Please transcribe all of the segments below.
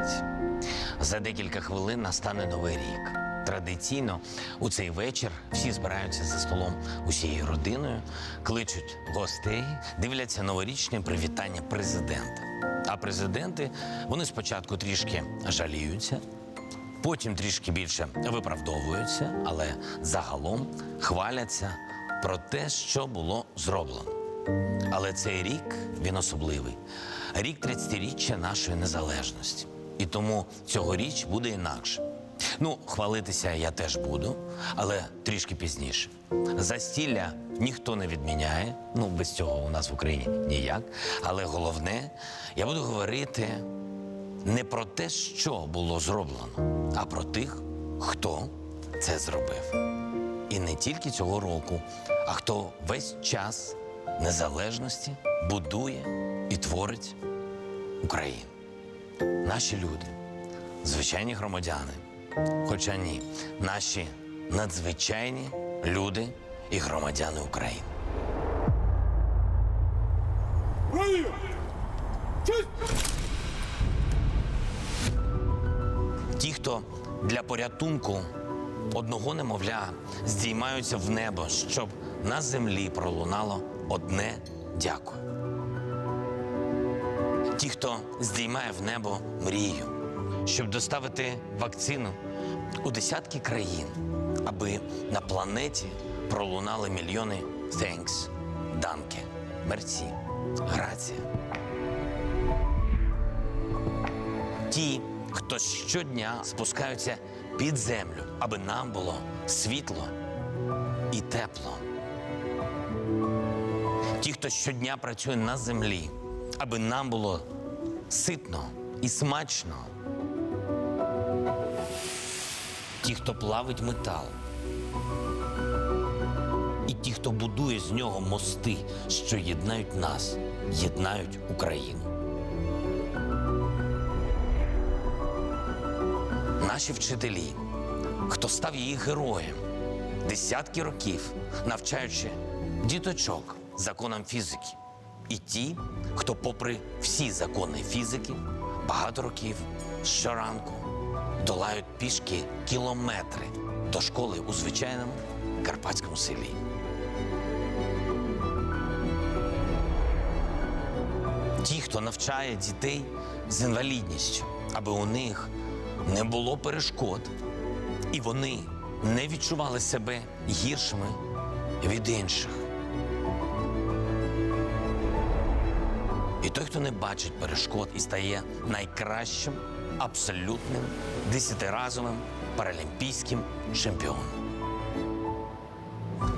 українці. За декілька хвилин настане новий рік. Традиційно у цей вечір всі збираються за столом усією родиною, кличуть гостей, дивляться новорічне привітання президента. А президенти вони спочатку трішки жаліються, потім трішки більше виправдовуються, але загалом хваляться про те, що було зроблено. Але цей рік він особливий. Рік 30-річчя нашої незалежності. І тому цьогоріч буде інакше. Ну, хвалитися я теж буду, але трішки пізніше. Застілля ніхто не відміняє. Ну, без цього у нас в Україні ніяк. Але головне, я буду говорити не про те, що було зроблено, а про тих, хто це зробив. І не тільки цього року, а хто весь час незалежності будує і творить Україну. Наші люди, звичайні громадяни, хоча ні, наші надзвичайні люди і громадяни України. Ті, хто для порятунку одного немовля здіймаються в небо, щоб на землі пролунало одне дякую. Ті, хто здіймає в небо мрію, щоб доставити вакцину у десятки країн, аби на планеті пролунали мільйони «Thanks», «Данке», «Мерці», «Грація». Ті, хто щодня спускаються під землю, аби нам було світло і тепло. Ті, хто щодня працює на землі, аби нам було ситно і смачно. Ті, хто плавить метал. І ті, хто будує з нього мости, що єднають нас, єднають Україну. Наші вчителі, хто став її героєм, десятки років навчаючи діточок законам фізики, і ті, хто, попри всі закони фізики, багато років щоранку долають пішки кілометри до школи у звичайному карпатському селі. Ті, хто навчає дітей з інвалідністю, аби у них не було перешкод, і вони не відчували себе гіршими від інших. Той, хто не бачить перешкод і стає найкращим, абсолютним, десятиразовим паралімпійським чемпіоном.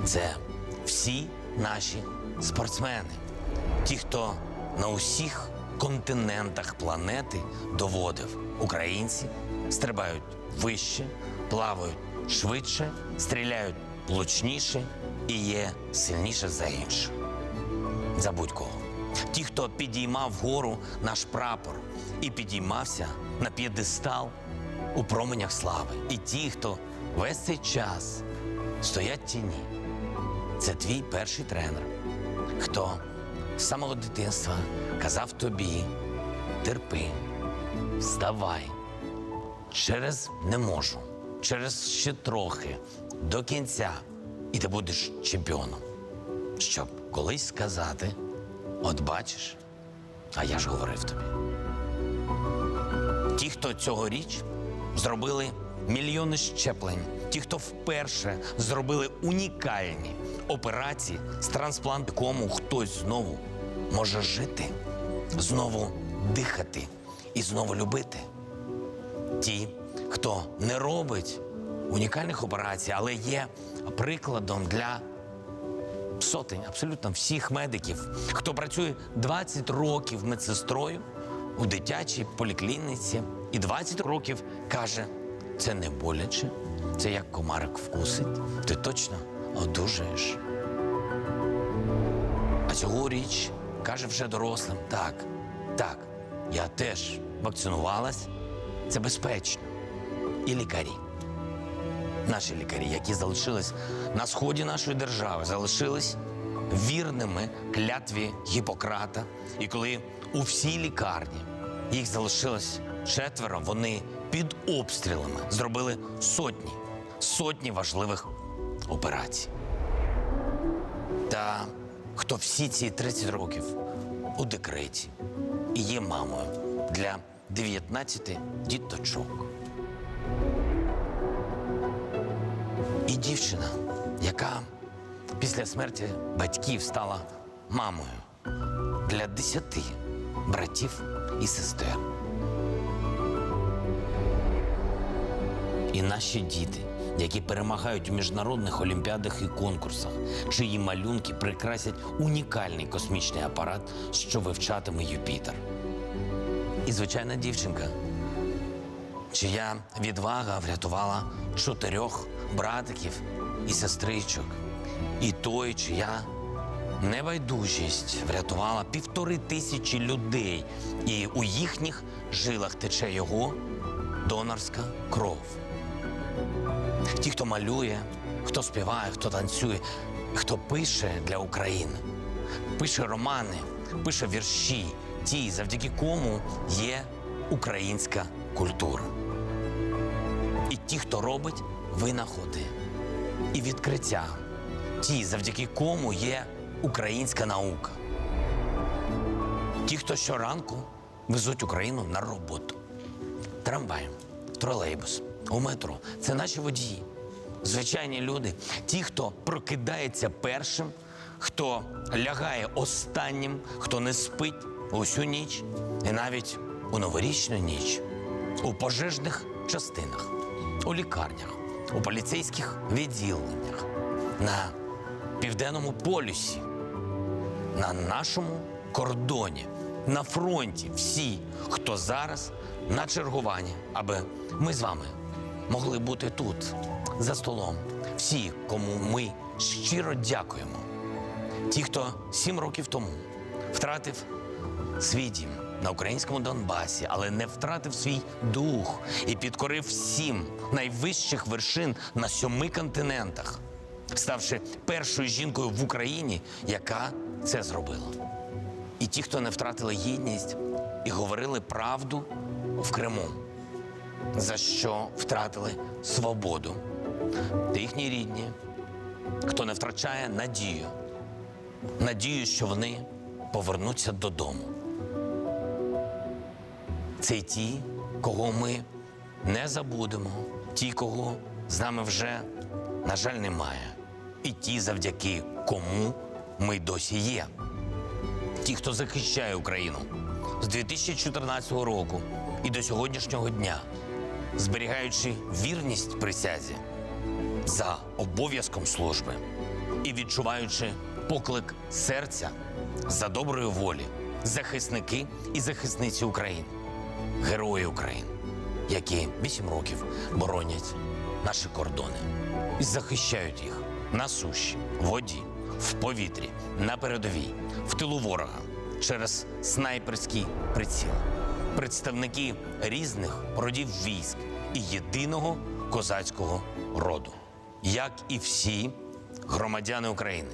Це всі наші спортсмени, ті, хто на усіх континентах планети доводив, українці стрибають вище, плавають швидше, стріляють влучніше і є сильніше за інших. Забудь кого. Ті, хто підіймав вгору наш прапор і підіймався на п'єдестал у променях слави. І ті, хто весь цей час стоять тіні. Це твій перший тренер, хто з самого дитинства казав тобі: терпи, вставай, через не можу, через ще трохи, до кінця, і ти будеш чемпіоном. Щоб колись сказати: от бачиш, а я ж говорив тобі. Ті, хто цьогоріч зробили мільйони щеплень, ті, хто вперше зробили унікальні операції з трансплантом, кому хтось знову може жити, знову дихати і знову любити. Ті, хто не робить унікальних операцій, але є прикладом для сотень, абсолютно всіх медиків, хто працює 20 років медсестрою у дитячій поліклініці і 20 років каже, це не боляче, це як комарик вкусить, ти точно одужаєш. А цьогоріч каже вже дорослим: так, так, я теж вакцинувалась, це безпечно. І лікарі. Наші лікарі, які залишились на сході нашої держави, залишились вірними клятві Гіппократа. І коли у всій лікарні їх залишилось четверо вони під обстрілами зробили сотні, сотні важливих операцій. Та хто всі ці 30 років у декреті і є мамою для 19 діточок. І дівчина, яка після смерті батьків стала мамою для 10 братів і сестер. І наші діти, які перемагають у міжнародних олімпіадах і конкурсах, чиї малюнки прикрасять унікальний космічний апарат, що вивчатиме Юпітер. І звичайна дівчинка, чия відвага врятувала чотирьох братиків і сестричок, і той, чия небайдужість врятувала півтори тисячі людей, і у їхніх жилах тече його донорська кров. Ті, хто малює, хто співає, хто танцює, хто пише для України, пише романи, пише вірші, ті, завдяки кому є українська культура. І ті, хто робить винаходи і відкриття, ті, завдяки кому є українська наука. Ті, хто щоранку везуть Україну на роботу. Трамвай, тролейбус, у метро це наші водії. Звичайні люди, ті, хто прокидається першим, хто лягає останнім, хто не спить усю ніч і навіть у новорічну ніч, у пожежних частинах, у лікарнях, у поліцейських відділеннях, на південному полюсі, на нашому кордоні, на фронті всі, хто зараз на чергуванні, аби ми з вами могли бути тут, за столом. Всі, кому ми щиро дякуємо. Ті, хто сім років тому втратив свій дім на українському Донбасі, але не втратив свій дух і підкорив сім найвищих вершин на сьоми континентах, ставши першою жінкою в Україні, яка це зробила. І ті, хто не втратили гідність і говорили правду в Криму, за що втратили свободу, їхні рідні, хто не втрачає надію, надію, що вони повернуться додому. Це ті, кого ми не забудемо, ті, кого з нами вже, на жаль, немає, і ті, завдяки кому ми досі є. Ті, хто захищає Україну з 2014 року і до сьогоднішнього дня, зберігаючи вірність присязі за обов'язком служби і відчуваючи поклик серця за доброї волі, захисники і захисниці України, герої України, які вісім років боронять наші кордони і захищають їх на суші, воді, в повітрі, на передовій, в тилу ворога через снайперський приціл. Представники різних родів військ і єдиного козацького роду, як і всі громадяни України,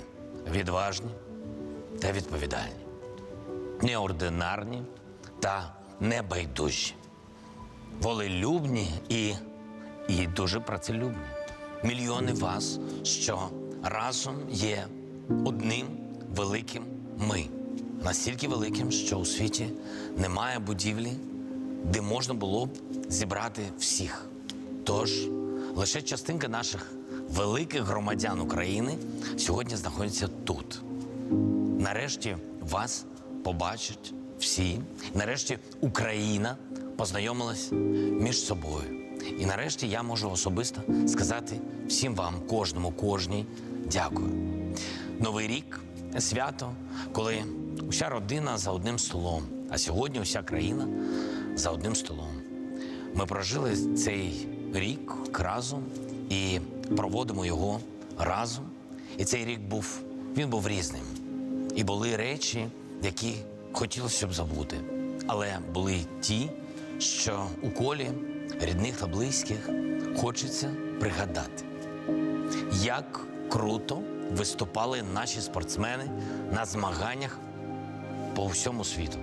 відважні та відповідальні, неординарні та небайдужі, волелюбні і, і дуже працелюбні. Мільйони вас, що разом є одним великим ми. Настільки великим, що у світі немає будівлі, де можна було б зібрати всіх. Тож лише частинка наших великих громадян України сьогодні знаходиться тут. Нарешті вас побачать всі. Нарешті Україна познайомилась між собою. І нарешті я можу особисто сказати всім вам, кожному, кожній, дякую. Новий рік свято, коли уся родина за одним столом, а сьогодні уся країна за одним столом. Ми прожили цей рік разом і проводимо його разом. І цей рік був він був різним. І були речі, які хотілося б забути. Але були ті, що у колі рідних та близьких хочеться пригадати. Як круто виступали наші спортсмени на змаганнях по всьому світу.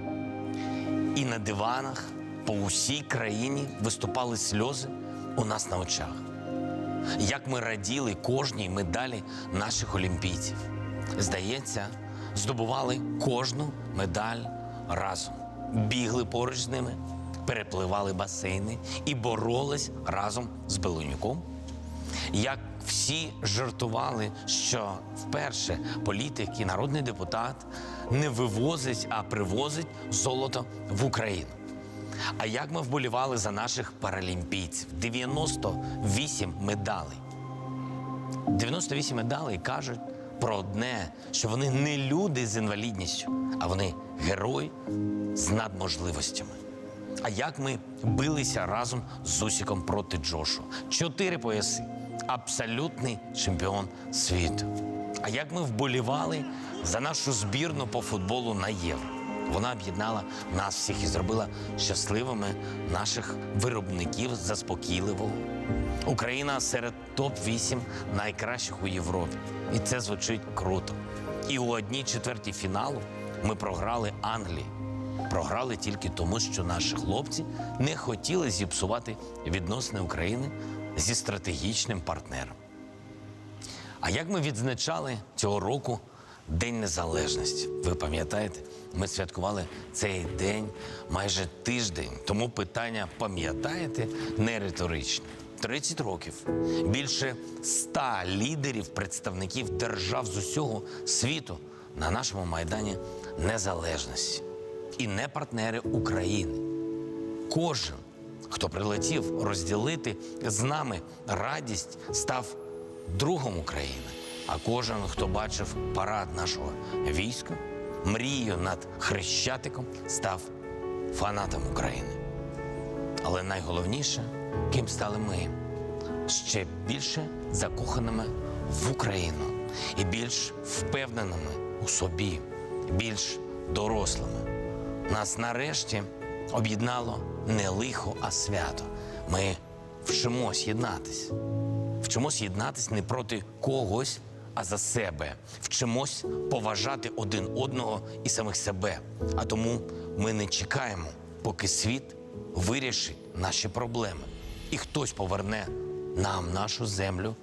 І на диванах по усій країні виступали сльози у нас на очах. Як ми раділи кожній медалі наших олімпійців. Здається, здобували кожну медаль разом, бігли поруч з ними, перепливали басейни і боролись разом з Белонюком. Як всі жартували, що вперше політик і народний депутат не вивозить, а привозить золото в Україну. А як ми вболівали за наших паралімпійців? 98 медалей. 98 медалей кажуть про одне, що вони не люди з інвалідністю, а вони герої з надможливостями. А як ми билися разом з Усіком проти Джошу? Чотири пояси. Абсолютний чемпіон світу. А як ми вболівали за нашу збірну по футболу на євро? Вона об'єднала нас всіх і зробила щасливими наших виробників заспокійливого. Україна серед топ-8 найкращих у Європі. І це звучить круто. І у одній четвертій фіналу ми програли Англії. Програли тільки тому, що наші хлопці не хотіли зіпсувати відносини України зі стратегічним партнером. А як ми відзначали цього року День Незалежності? Ви пам'ятаєте, ми святкували цей день майже тиждень. Тому питання пам'ятаєте не риторичне. 30 років. Більше 100 лідерів, представників держав з усього світу на нашому майдані незалежності. І не партнери України. Кожен, хто прилетів розділити з нами радість, став другом України. А кожен, хто бачив парад нашого війська, мрію над хрещатиком, став фанатом України. Але найголовніше, ким стали ми ще більше закоханими в Україну і більш впевненими у собі, більш дорослими. Нас нарешті об'єднало не лихо, а свято. Ми вчимось єднатись. Вчимось єднатись не проти когось, а за себе. Вчимось поважати один одного і самих себе. А тому ми не чекаємо, поки світ вирішить наші проблеми. І хтось поверне нам нашу землю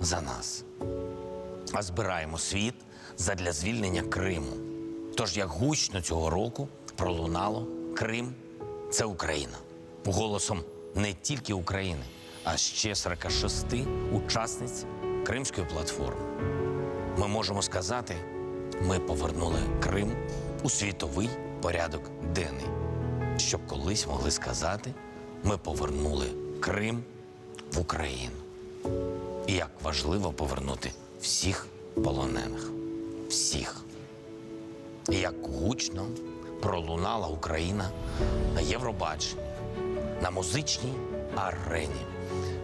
за нас. А збираємо світ задля звільнення Криму. Тож як гучно цього року пролунало Крим це Україна. Голосом не тільки України, а ще 46 учасниць Кримської платформи. Ми можемо сказати, ми повернули Крим у світовий порядок денний. Щоб колись могли сказати, ми повернули Крим в Україну. І як важливо повернути всіх полонених. Всіх. І як гучно пролунала Україна на Євробаченні, на музичній арені.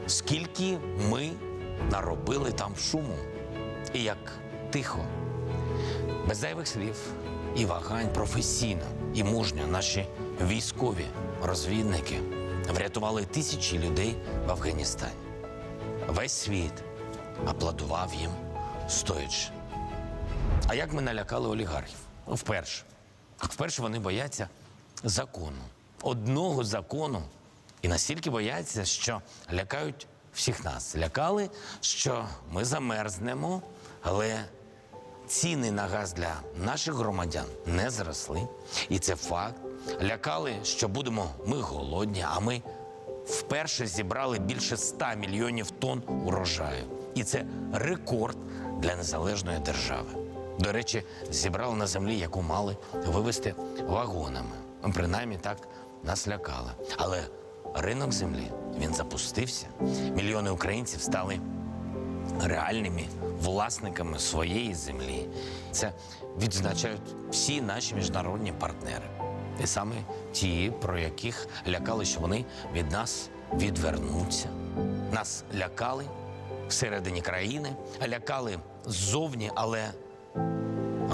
Скільки ми наробили там шуму, і як тихо, без зайвих слів і вагань професійно і мужньо наші військові розвідники врятували тисячі людей в Афганістані. Весь світ аплодував їм стоячи. А як ми налякали олігархів? Вперше. Вперше вони бояться закону. Одного закону. І настільки бояться, що лякають всіх нас. Лякали, що ми замерзнемо, але ціни на газ для наших громадян не зросли. І це факт. Лякали, що будемо ми голодні, а ми вперше зібрали більше 100 мільйонів тонн урожаю. І це рекорд для незалежної держави. До речі, зібрали на землі, яку мали вивезти вагонами. Принаймні так нас лякали. Але ринок землі він запустився. Мільйони українців стали реальними власниками своєї землі. Це відзначають всі наші міжнародні партнери. І саме ті, про яких лякали, що вони від нас відвернуться. Нас лякали всередині країни, лякали ззовні, але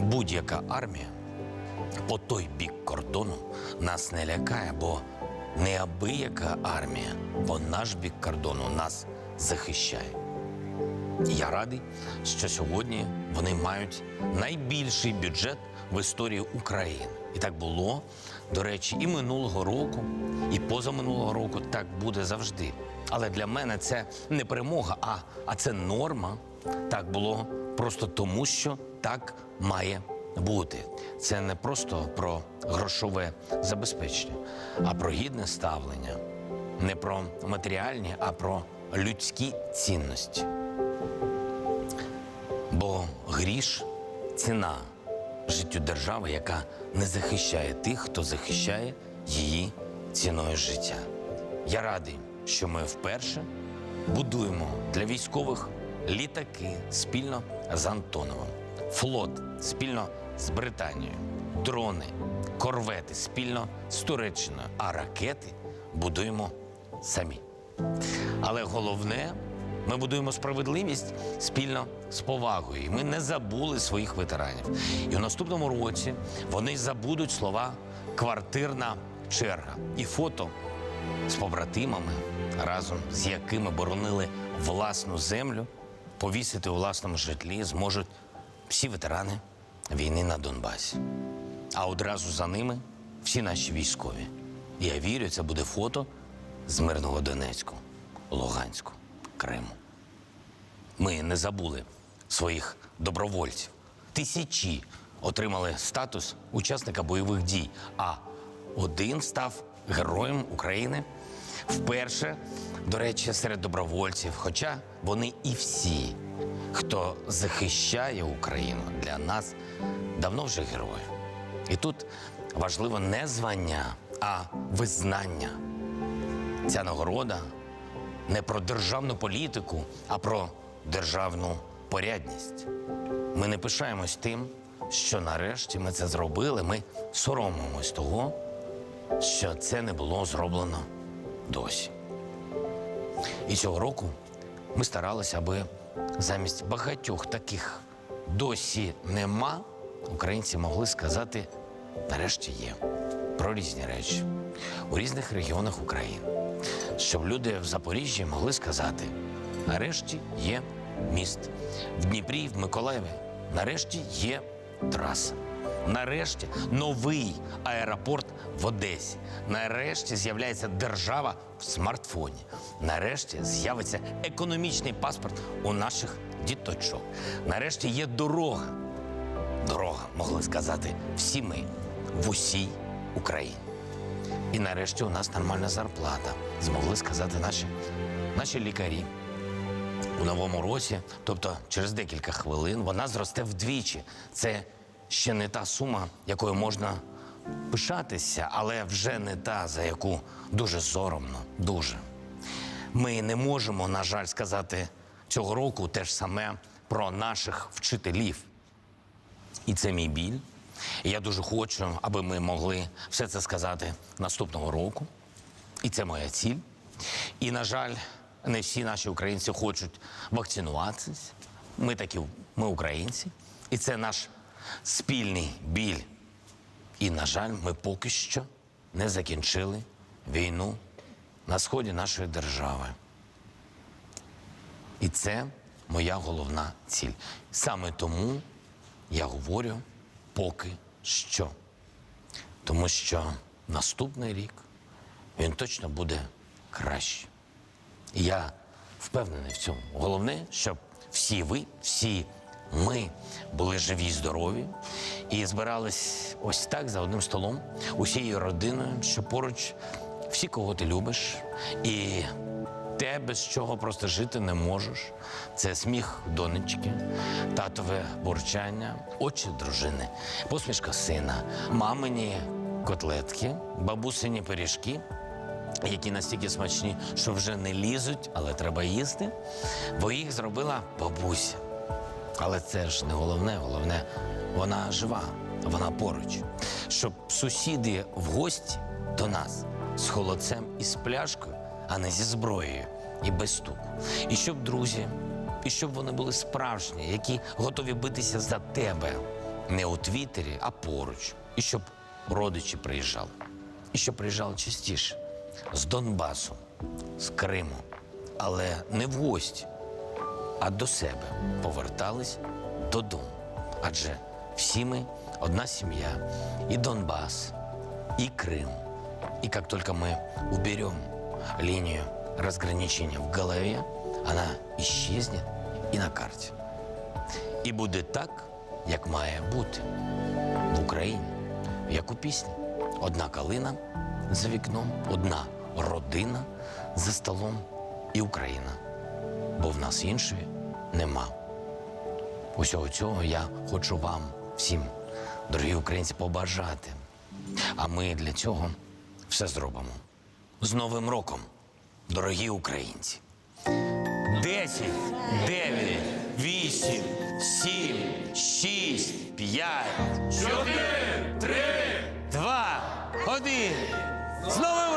будь-яка армія по той бік кордону нас не лякає, бо неабияка армія по наш бік кордону нас захищає. Я радий, що сьогодні вони мають найбільший бюджет в історії України. І так було До речі, і минулого року, і позаминулого року так буде завжди. Але для мене це не перемога, а, а це норма. Так було просто тому, що так має бути. Це не просто про грошове забезпечення, а про гідне ставлення. Не про матеріальні, а про людські цінності. Бо гріш ціна життю держави, яка не захищає тих, хто захищає її ціною життя. Я радий, що ми вперше будуємо для військових літаки спільно з Антоновим, флот спільно з Британією, дрони, корвети спільно з Туреччиною, а ракети будуємо самі. Але головне, ми будуємо справедливість спільно з повагою. І ми не забули своїх ветеранів. І у наступному році вони забудуть слова квартирна черга і фото з побратимами, разом з якими боронили власну землю, повісити у власному житлі зможуть всі ветерани війни на Донбасі. А одразу за ними всі наші військові. Я вірю, це буде фото з мирного Донецьку, Луганську, Криму. Ми не забули своїх добровольців. Тисячі отримали статус учасника бойових дій, а один став героєм України вперше, до речі, серед добровольців. Хоча вони і всі, хто захищає Україну для нас, давно вже герої. І тут важливо не звання, а визнання. Ця нагорода не про державну політику, а про державну порядність. Ми не пишаємось тим, що нарешті ми це зробили. Ми соромимось того, що це не було зроблено досі. І цього року ми старалися, аби замість багатьох таких досі нема, українці могли сказати нарешті є. Про різні речі. У різних регіонах України, щоб люди в Запоріжжі могли сказати: нарешті є міст, в Дніпрі, в Миколаєві, нарешті є траса. Нарешті новий аеропорт в Одесі. Нарешті з'являється держава в смартфоні. Нарешті з'явиться економічний паспорт у наших діточок. Нарешті є дорога. Дорога, могли сказати всі ми в усій Україні. І нарешті у нас нормальна зарплата, змогли сказати наші, наші лікарі. У новому році, тобто через декілька хвилин, вона зросте вдвічі. Це ще не та сума, якою можна пишатися, але вже не та, за яку дуже соромно, дуже. Ми не можемо, на жаль, сказати цього року те ж саме про наших вчителів. І це мій біль. І я дуже хочу, аби ми могли все це сказати наступного року. І це моя ціль. І, на жаль, не всі наші українці хочуть вакцинуватися. Ми такі, ми українці. І це наш спільний біль. І, на жаль, ми поки що не закінчили війну на сході нашої держави. І це моя головна ціль. Саме тому я говорю поки що. Тому що наступний рік він точно буде краще. І я впевнений в цьому. Головне, щоб всі ви, всі ми були живі і здорові і збирались ось так за одним столом, усією родиною, що поруч всі, кого ти любиш, і те, без чого просто жити не можеш. Це сміх донечки, татове бурчання, очі дружини, посмішка сина, мамині котлетки, бабусині пиріжки, які настільки смачні, що вже не лізуть, але треба їсти, бо їх зробила бабуся. Але це ж не головне, головне, вона жива, вона поруч. Щоб сусіди в гості до нас з холодцем і з пляшкою, а не зі зброєю і без стуку. І щоб друзі, і щоб вони були справжні, які готові битися за тебе не у Твіттері, а поруч. І щоб родичі приїжджали. І щоб приїжджали частіше з Донбасу, з Криму, але не в гості, а до себе повертались додому. Адже всі ми одна сім'я, і Донбас, и Крым. И как только мы уберем линию разграничения в голове, она исчезнет и на карте. І буде так, як має бути в Україні, як у пісні. Одна калина за вікном, одна родина за столом і Україна бо в нас іншої нема. Усього цього я хочу вам всім, дорогі українці, побажати. А ми для цього все зробимо. З Новим роком, дорогі українці! 10, 9, 8, 7, 6, 5, 4, 3, 2, 1. З Новим